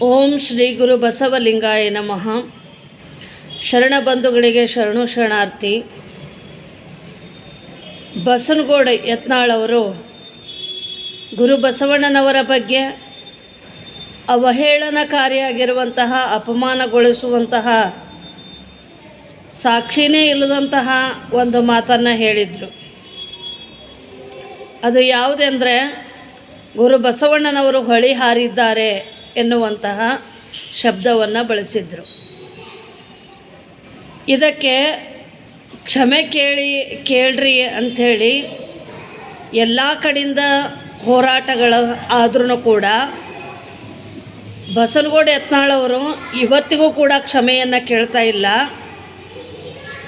ಓಂ ಶ್ರೀ ಗುರು ಬಸವಲಿಂಗಾಯ ನಮಃ. ಶರಣ ಬಂಧುಗಳಿಗೆ ಶರಣು ಶರಣಾರ್ಥಿ. ಬಸನಗೌಡ ಯತ್ನಾಳವರು ಗುರು ಬಸವಣ್ಣನವರ ಬಗ್ಗೆ ಅವಹೇಳನಕಾರಿಯಾಗಿರುವಂತಹ ಅಪಮಾನಗೊಳಿಸುವಂತಹ, ಸಾಕ್ಷಿನೇ ಇಲ್ಲದಂತಹ ಒಂದು ಮಾತನ್ನು ಹೇಳಿದರು. ಅದು ಯಾವುದೆಂದರೆ ಗುರು ಬಸವಣ್ಣನವರು ಹೊಳಿ ಹಾರಿದ್ದಾರೆ ಎನ್ನುವಂತಹ ಶಬ್ದವನ್ನು ಬಳಸಿದ್ರು. ಇದಕ್ಕೆ ಕ್ಷಮೆ ಕೇಳಿ, ಕೇಳ್ರಿ ಅಂಥೇಳಿ ಎಲ್ಲ ಕಡೆಯಿಂದ ಹೋರಾಟಗಳು ಆದ್ರೂ ಕೂಡ ಬಸನಗೋಡು ಯತ್ನಾಳವರು ಇವತ್ತಿಗೂ ಕೂಡ ಕ್ಷಮೆಯನ್ನು ಕೇಳ್ತಾ ಇಲ್ಲ.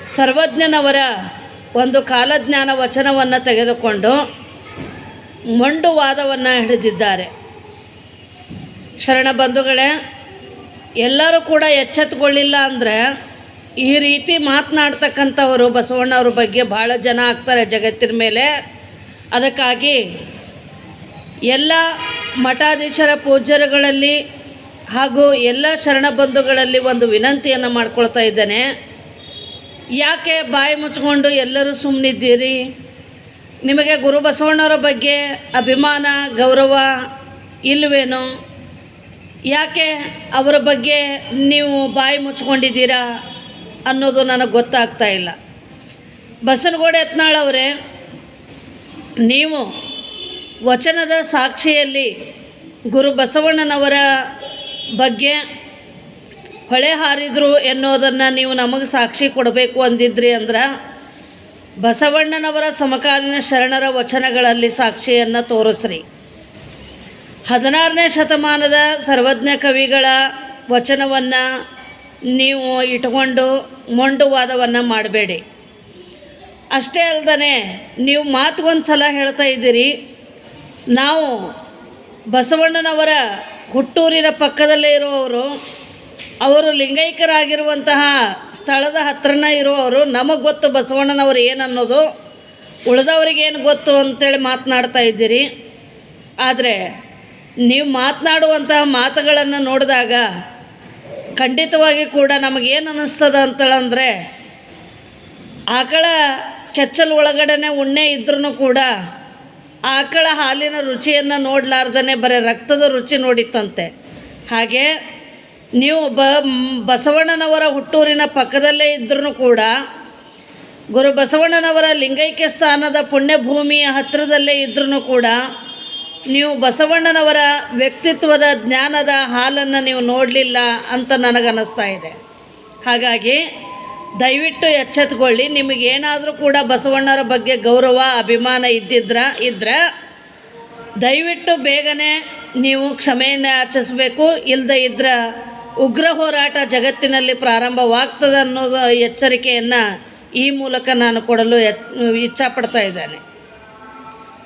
ಸರ್ವಜ್ಞನವರ ಒಂದು ಕಾಲಜ್ಞಾನ ವಚನವನ್ನು ತೆಗೆದುಕೊಂಡು ಮೊಂಡು ವಾದವನ್ನು ಹಿಡಿದಿದ್ದಾರೆ. ಶರಣ ಬಂಧುಗಳೇ, ಎಲ್ಲರೂ ಕೂಡ ಎಚ್ಚೆತ್ತುಕೊಳ್ಳಿಲ್ಲ ಅಂದರೆ ಈ ರೀತಿ ಮಾತನಾಡ್ತಕ್ಕಂಥವರು ಬಸವಣ್ಣವ್ರ ಬಗ್ಗೆ ಭಾಳ ಜನ ಆಗ್ತಾರೆ ಜಗತ್ತಿನ ಮೇಲೆ. ಅದಕ್ಕಾಗಿ ಎಲ್ಲ ಮಠಾಧೀಶರ ಪೂಜ್ಯರುಗಳಲ್ಲಿ ಹಾಗೂ ಎಲ್ಲ ಶರಣ ಬಂಧುಗಳಲ್ಲಿ ಒಂದು ವಿನಂತಿಯನ್ನು ಮಾಡ್ಕೊಳ್ತಾ ಇದ್ದೇನೆ. ಯಾಕೆ ಬಾಯಿ ಮುಚ್ಕೊಂಡು ಎಲ್ಲರೂ ಸುಮ್ಮನಿದ್ದೀರಿ ನಿಮಗೆ ಗುರು ಬಸವಣ್ಣವರ ಬಗ್ಗೆ ಅಭಿಮಾನ, ಗೌರವ ಇಲ್ವೇನೋ? ಯಾಕೆ ಅವರ ಬಗ್ಗೆ ನೀವು ಬಾಯಿ ಮುಚ್ಕೊಂಡಿದ್ದೀರಾ ಅನ್ನೋದು ನನಗೆ ಗೊತ್ತಾಗ್ತಾ ಇಲ್ಲ. ಬಸನಗೋಡೆ ಯತ್ನಾಳ್ ಅವರೇ, ನೀವು ವಚನದ ಸಾಕ್ಷಿಯಲ್ಲಿ ಗುರು ಬಸವಣ್ಣನವರ ಬಗ್ಗೆ ಹೊಳೆ ಹಾರಿದರು ಎನ್ನೋದನ್ನು ನೀವು ನಮಗೆ ಸಾಕ್ಷಿ ಕೊಡಬೇಕು ಅಂದಿದ್ರಿ ಅಂದ್ರೆ ಬಸವಣ್ಣನವರ ಸಮಕಾಲೀನ ಶರಣರ ವಚನಗಳಲ್ಲಿ ಸಾಕ್ಷಿಯನ್ನು ತೋರಿಸ್ರಿ. ಹದಿನಾರನೇ ಶತಮಾನದ ಸರ್ವಜ್ಞ ಕವಿಗಳ ವಚನವನ್ನು ನೀವು ಇಟ್ಕೊಂಡು ಮೊಂಡು ವಾದವನ್ನು ಮಾಡಬೇಡಿ. ಅಷ್ಟೇ ಅಲ್ಲದೆ ನೀವು ಮಾತುಗೊಂದು ಸಲ ಹೇಳ್ತಾ ಇದ್ದೀರಿ, ನಾವು ಬಸವಣ್ಣನವರ ಹುಟ್ಟೂರಿನ ಪಕ್ಕದಲ್ಲೇ ಇರುವವರು ಅವರು ಲಿಂಗೈಕ್ಯರಾಗಿರುವಂತಹ ಸ್ಥಳದ ಹತ್ರನೇ ಇರುವವರು ನಮಗೆ ಗೊತ್ತು ಬಸವಣ್ಣನವರು ಏನನ್ನೋದು, ಉಳಿದವರಿಗೇನು ಗೊತ್ತು ಅಂತೇಳಿ ಮಾತನಾಡ್ತಾ ಇದ್ದೀರಿ. ಆದರೆ ನೀವು ಮಾತನಾಡುವಂತಹ ಮಾತುಗಳನ್ನು ನೋಡಿದಾಗ ಖಂಡಿತವಾಗಿ ಕೂಡ ನಮಗೇನು ಅನ್ನಿಸ್ತದ ಅಂತೇಳಂದರೆ, ಆಕಳ ಕೆಚ್ಚಲು ಒಳಗಡೆ ಉಣ್ಣೆ ಇದ್ರೂ ಕೂಡ ಆಕಳ ಹಾಲಿನ ರುಚಿಯನ್ನು ನೋಡಲಾರ್ದೇ ಬರೀ ರಕ್ತದ ರುಚಿ ನೋಡಿತ್ತಂತೆ. ಹಾಗೆ ನೀವು ಬ ಬಸವಣ್ಣನವರ ಹುಟ್ಟೂರಿನ ಪಕ್ಕದಲ್ಲೇ ಇದ್ರೂ ಕೂಡ ಗುರು ಬಸವಣ್ಣನವರ ಲಿಂಗೈಕ್ಯ ಸ್ಥಾನದ ಪುಣ್ಯಭೂಮಿಯ ಹತ್ತಿರದಲ್ಲೇ ಇದ್ರೂ ಕೂಡ ನೀವು ಬಸವಣ್ಣನವರ ವ್ಯಕ್ತಿತ್ವದ ಜ್ಞಾನದ ಹಾಲನ್ನು ನೀವು ನೋಡಲಿಲ್ಲ ಅಂತ ನನಗನ್ನಿಸ್ತಾ ಇದೆ. ಹಾಗಾಗಿ ದಯವಿಟ್ಟು ಎಚ್ಚೆತ್ಕೊಳ್ಳಿ, ನಿಮಗೇನಾದರೂ ಕೂಡ ಬಸವಣ್ಣರ ಬಗ್ಗೆ ಗೌರವ, ಅಭಿಮಾನ ಇದ್ದಿದ್ರ ಇದ್ದರೆ ದಯವಿಟ್ಟು ಬೇಗನೆ ನೀವು ಕ್ಷಮೆಯನ್ನು ಆಚರಿಸ್ಬೇಕು ಇಲ್ಲದೆ ಇದ್ರೆ ಉಗ್ರ ಹೋರಾಟ ಜಗತ್ತಿನಲ್ಲಿ ಪ್ರಾರಂಭವಾಗ್ತದೆ ಅನ್ನೋದು ಎಚ್ಚರಿಕೆಯನ್ನು ಈ ಮೂಲಕ ನಾನು ಕೊಡಲು ಎಚ್ ಇಚ್ಛಾಪಡ್ತಾ ಇದ್ದೇನೆ.